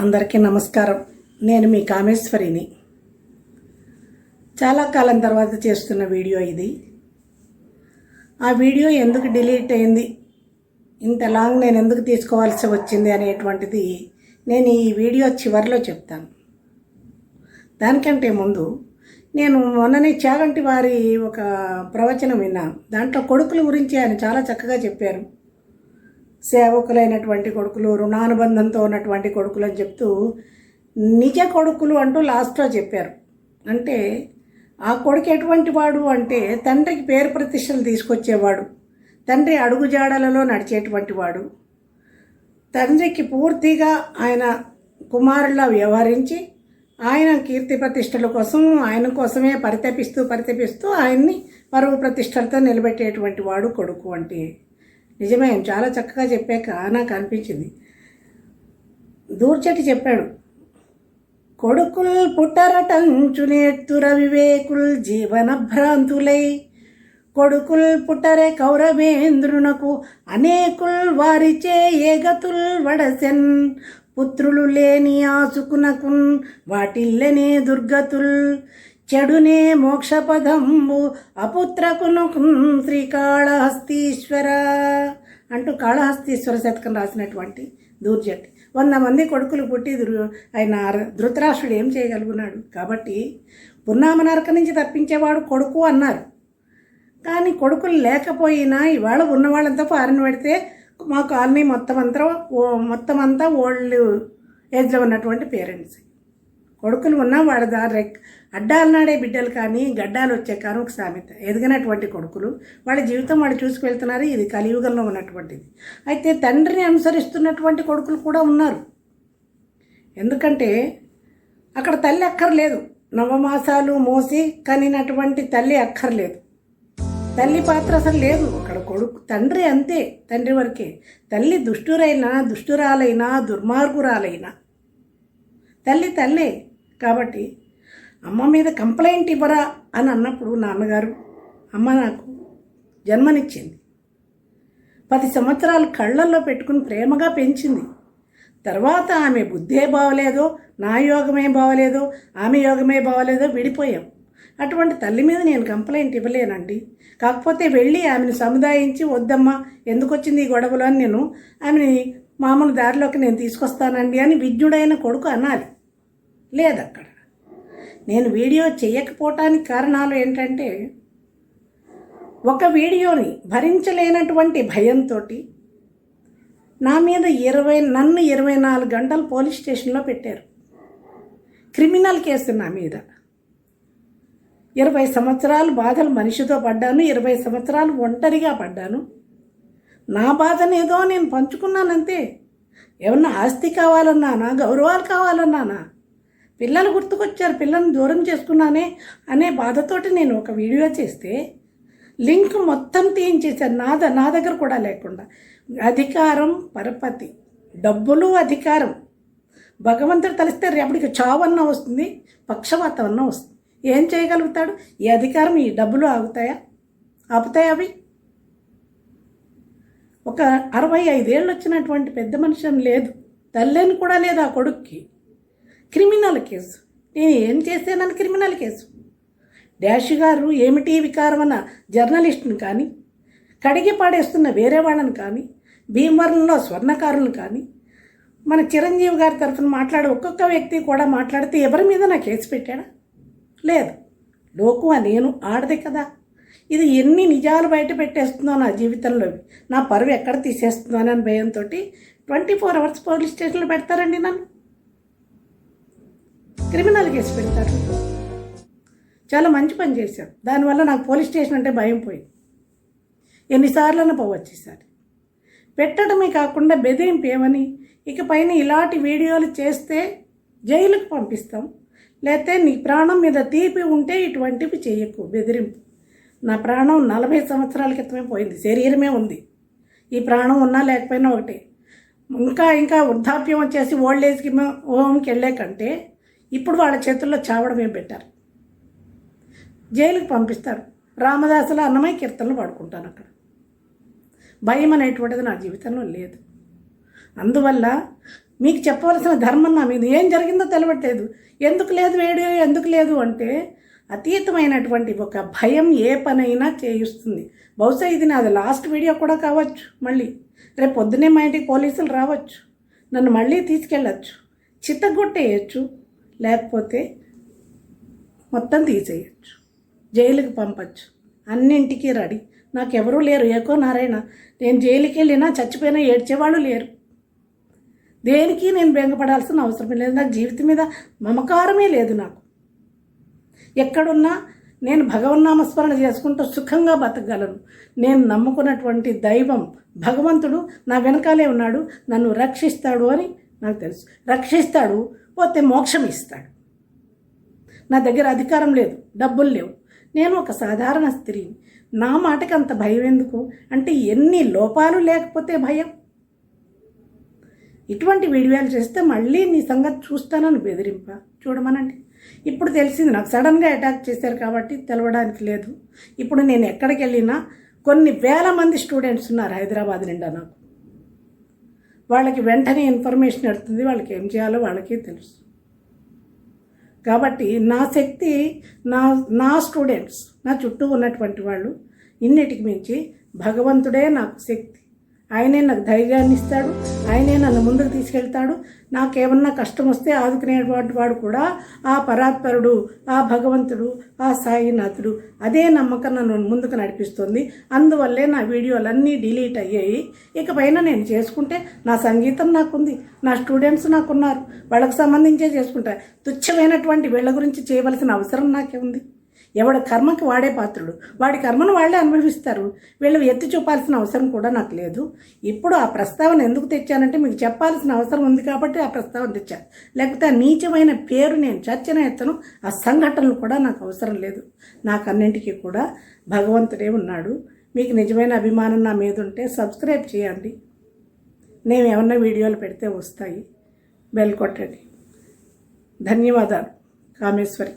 అందరికీ నమస్కారం. నేను మీ కామేశ్వరిని. చాలా కాలం తర్వాత చేస్తున్న వీడియో ఇది. ఆ వీడియో ఎందుకు డిలీట్ అయింది? ఇంత లాంగ్ నేను ఎందుకు తీసుకోవాల్సి వచ్చింది అనేటువంటిది నేను ఈ వీడియో చివరిలో చెప్తాను. దానికంటే ముందు నేను మొన్ననే చాగంటి వారి ఒక ప్రవచనం విన్నాను. దాంట్లో కొడుకుల గురించి ఆయన చాలా చక్కగా చెప్పారు. సేవకులైనటువంటి కొడుకులు రుణానుబంధంతో ఉన్నటువంటి కొడుకులు అని చెప్తూ నిజ కొడుకులు అంటూ లాస్ట్లో చెప్పారు. అంటే ఆ కొడుకు ఎటువంటి వాడు అంటే తండ్రికి పేరు ప్రతిష్టలు తీసుకొచ్చేవాడు తండ్రి అడుగుజాడలలో నడిచేటువంటి వాడు. తండ్రికి పూర్తిగా ఆయన కుమారులా వ్యవహరించి ఆయన కీర్తి ప్రతిష్టల కోసం ఆయన కోసమే పరితపిస్తూ పరితపిస్తూ ఆయన్ని పరువు ప్రతిష్టలతో నిలబెట్టేటువంటి వాడు కొడుకు అంటే నిజమే చాలా చక్కగా చెప్పాక నాకు అనిపించింది. దూర్చటి చెప్పాడు. కొడుకుల్ పుట్టరటంచునేత్తుర వివేకుల్ జీవన భ్రాంతులై కొడుకుల్ పుట్టరే కౌరవేంద్రునకు అనేకుల్ వారిచే ఏగతుల్ వడసెన్. పుత్రులు లేని ఆసుకునకున్ వాటిల్లనే దుర్గతుల్. చెడునే మోక్షపదంబు అపుత్రకును శ్రీకాళహస్తీశ్వర అంటూ కాళహస్తీశ్వర శతకం రాసినటువంటి దూర్జటి. వంద మంది కొడుకులు పుట్టి ఆయన ధృతరాష్ట్రుడు ఏం చేయగలుగున్నాడు? కాబట్టి పున్నామ నరక నుంచి తప్పించేవాడు కొడుకు అన్నారు. కానీ కొడుకులు లేకపోయినా ఇవాళ ఉన్నవాళ్ళంతా ఫారిన్ పెడితే మా కాలనీ మొత్తం అంతా మొత్తం అంతా ఓల్డ్ ఏజ్లో ఉన్నటువంటి పేరెంట్స్. కొడుకులు ఉన్నా వాళ్ళ దారి అడ్డాలనాడే బిడ్డలు కానీ గడ్డాలు వచ్చే కానీ ఒక సామెత. ఎదిగినటువంటి కొడుకులు వాళ్ళ జీవితం వాళ్ళు చూసుకువెళ్తున్నారు ఇది కలియుగంలో ఉన్నటువంటిది. అయితే తండ్రిని అనుసరిస్తున్నటువంటి కొడుకులు కూడా ఉన్నారు. ఎందుకంటే అక్కడ తల్లి అక్కర్లేదు. నవమాసాలు మోసి కనినటువంటి తల్లి అక్కర్లేదు. తల్లి పాత్ర అసలు లేదు. అక్కడ కొడుకు తండ్రి అంతే తండ్రి వరకే. తల్లి దుష్టురైనా దుష్టురాలైనా దుర్మార్గురాలైనా. తల్లి తల్లే. కాబట్టి అమ్మ మీద కంప్లైంట్ ఇవ్వరా అని అన్నప్పుడు నాన్నగారు అమ్మ నాకు జన్మనిచ్చింది. పది సంవత్సరాలు కళ్ళల్లో పెట్టుకుని ప్రేమగా పెంచింది. తర్వాత ఆమె బుద్ధే బావలేదో నా యోగమే బావలేదో ఆమె యోగమే బావలేదో విడిపోయాం. అటువంటి తల్లి మీద నేను కంప్లైంట్ ఇవ్వలేనండి. కాకపోతే వెళ్ళి ఆమెను సముదాయించి వద్దమ్మా ఎందుకు వచ్చింది ఈ గొడవలు? అని నేను ఆమెని మామూలు దారిలోకి నేను తీసుకొస్తానండి అని విజ్ఞుడైన కొడుకు అనాలి. లేదు అక్కడ నేను వీడియో చేయకపోవటానికి కారణాలు ఏంటంటే ఒక వీడియోని భరించలేనటువంటి భయంతో నా మీద ఇరవై నన్ను ఇరవై నాలుగు గంటలు పోలీస్ స్టేషన్లో పెట్టారు. క్రిమినల్ కేసు నా మీద. ఇరవై సంవత్సరాలు బాధలు మనిషితో పడ్డాను ఇరవై సంవత్సరాలు ఒంటరిగా పడ్డాను. నా బాధనేదో నేను పంచుకున్నానంతే. ఏమన్నా ఆస్తి కావాలన్నానా గౌరవాలు కావాలన్నానా? పిల్లలు గుర్తుకొచ్చారు పిల్లల్ని దూరం చేసుకున్నానే అనే బాధతోటి నేను ఒక వీడియో చేస్తే లింక్ మొత్తం తీయించేశారు. నా ద- నా దగ్గర కూడా లేకుండా. అధికారం పరపతి డబ్బులు అధికారం. భగవంతుడు తలిస్తే రేపటికి చావన్న వస్తుంది పక్షవాతం వస్తుంది. ఏం చేయగలుగుతాడు? ఈ అధికారం ఈ డబ్బులు ఆగుతాయా? ఆపుతాయా అవి? ఒక అరవై ఐదేళ్ళు వచ్చినటువంటి పెద్ద మనిషి లేదు. తల్లేని కూడా లేదు ఆ కొడుక్కి. Criminal case. నేను ఏం చేశానని క్రిమినల్ కేసు? డాష్ గారు ఏమిటి వికారం అన్న జర్నలిస్ట్ని కానీ కడిగి పాడేస్తున్న వేరే వాళ్ళని కానీ భీమవరంలో స్వర్ణకారులను కానీ మన చిరంజీవి గారి తరఫున మాట్లాడే ఒక్కొక్క వ్యక్తి కూడా మాట్లాడితే ఎవరి మీద నా కేసు పెట్టాడా? లేదు. లోకువ నేను ఆడదే కదా. ఇది ఎన్ని నిజాలు బయట పెట్టేస్తుందో నా జీవితంలో. నా పరువు ఎక్కడ తీసేస్తుందో అని భయంతో ట్వంటీ ఫోర్ అవర్స్ పోలీస్ స్టేషన్లో పెడతారండి నన్ను. క్రిమినల్ కేసు పెడతారు. చాలా మంచి పని చేశారు. దానివల్ల నాకు పోలీస్ స్టేషన్ అంటే భయం పోయింది. ఎన్నిసార్లు పోవచ్చు ఈసారి. పెట్టడమే కాకుండా బెదిరింపు ఏమని? ఇక పైన ఇలాంటి వీడియోలు చేస్తే జైలుకు పంపిస్తాం. లేకపోతే నీ ప్రాణం మీద తీపి ఉంటే ఇటువంటివి చేయకు. బెదిరింపు. నా ప్రాణం నలభై సంవత్సరాల క్రితమే పోయింది. శరీరమే ఉంది. ఈ ప్రాణం ఉన్నా లేకపోయినా ఒకటే. ఇంకా ఇంకా వృద్ధాప్యం వచ్చేసి ఓల్డ్ ఏజ్కి హోమ్కి వెళ్ళే కంటే ఇప్పుడు వాళ్ళ చేతుల్లో చావడమే పెట్టారు? జైలుకి పంపిస్తారు. రామదాసుల అన్నమయ్య కీర్తనలు పాడుకుంటాను అక్కడ. భయం అనేటువంటిది నా జీవితంలో లేదు. అందువల్ల మీకు చెప్పవలసిన ధర్మం నా మీద ఏం జరిగిందో తెలవట్లేదు. ఎందుకు లేదు వీడియో ఎందుకు లేదు అంటే అతీతమైనటువంటి ఒక భయం ఏ పనైనా చేయిస్తుంది. బహుశా ఇది నాది లాస్ట్ వీడియో కూడా కావచ్చు మళ్ళీ. రేపు పొద్దునే మా ఇంటికి పోలీసులు రావచ్చు. నన్ను మళ్ళీ తీసుకెళ్ళచ్చు. చిత్తగొట్టేయచ్చు లేకపోతే మొత్తం తీసేయచ్చు. జైలుకి పంపచ్చు. అన్నింటికీ రెడీ. నాకెవరూ లేరు. ఏకో నారాయణ నేను జైలుకి వెళ్ళినా చచ్చిపోయినా ఏడ్చేవాళ్ళు లేరు. దేనికి నేను బెంగపడాల్సిన అవసరం లేదు. నాకు జీవితం మీద మమకారమే లేదు నాకు. ఎక్కడున్నా నేను భగవన్నామస్మరణ చేసుకుంటూ సుఖంగా బతకగలను. నేను నమ్ముకున్నటువంటి దైవం భగవంతుడు నా వెనకాలే ఉన్నాడు. నన్ను రక్షిస్తాడు అని నాకు తెలుసు. రక్షిస్తాడు పోతే మోక్షం ఇస్తాడు. నా దగ్గర అధికారం లేదు డబ్బులు లేవు. నేను ఒక సాధారణ స్త్రీని నా మాటకి అంత భయం ఎందుకు? అంటే ఎన్ని లోపాలు లేకపోతే భయం? ఇటువంటి వీడియోలు చేస్తే మళ్ళీ నీ సంగతి చూస్తానని బెదిరింప. చూడమనండి. ఇప్పుడు తెలిసింది నాకు సడన్గా అటాక్ చేశారు కాబట్టి తెలవడానికి లేదు. ఇప్పుడు నేను ఎక్కడికి వెళ్ళినా కొన్ని వేల మంది స్టూడెంట్స్ ఉన్నారు హైదరాబాద్ నిండా నాకు. వాళ్ళకి వెంటనే ఇన్ఫర్మేషన్ వెళ్తుంది వాళ్ళకి ఏం చేయాలో వాళ్ళకి తెలుసు. కాబట్టి నా శక్తి నా నా స్టూడెంట్స్ నా చుట్టూ ఉన్నటువంటి వాళ్ళు ఇన్నిటికి మించి భగవంతుడే నాకు శక్తి. ఆయనే నాకు ధైర్యాన్ని ఇస్తాడు ఆయనే నన్ను ముందుకు తీసుకెళ్తాడు. నాకేమన్నా కష్టం వస్తే ఆదుకునేటువంటి వాడు కూడా ఆ పరాత్పరుడు ఆ భగవంతుడు ఆ సాయినాథుడు అదే నమ్మకం నన్ను ముందుకు నడిపిస్తుంది. అందువల్లే నా వీడియోలన్నీ డిలీట్ అయ్యాయి. ఇకపైన నేను చేసుకుంటే నా సంగీతం నాకుంది నా స్టూడెంట్స్ నాకున్నారు వాళ్ళకి సంబంధించే చేసుకుంటా. తుచ్చమైనటువంటి వీళ్ళ గురించి చేయవలసిన అవసరం నాకే ఉంది. ఎవడ కర్మకి వాడే పాత్రుడు. వాడి కర్మను వాళ్ళే అనుభవిస్తారు. వీళ్ళు ఎత్తి చూపాల్సిన అవసరం కూడా నాకు లేదు. ఇప్పుడు ఆ ప్రస్తావన ఎందుకు తెచ్చానంటే మీకు చెప్పాల్సిన అవసరం ఉంది కాబట్టి ఆ ప్రస్తావన తెచ్చాను లేకపోతే ఆ నీచమైన పేరు నేను చర్చన ఎత్తను ఆ సంఘటనలు కూడా నాకు అవసరం లేదు. నాకు అన్నింటికీ కూడా భగవంతుడే ఉన్నాడు. మీకు నిజమైన అభిమానం నా మీద ఉంటే సబ్స్క్రైబ్ చేయండి. నేను ఏమన్నా వీడియోలు పెడితే వస్తాయి. బెల్ కొట్టండి. ధన్యవాదాలు. కామేశ్వరి.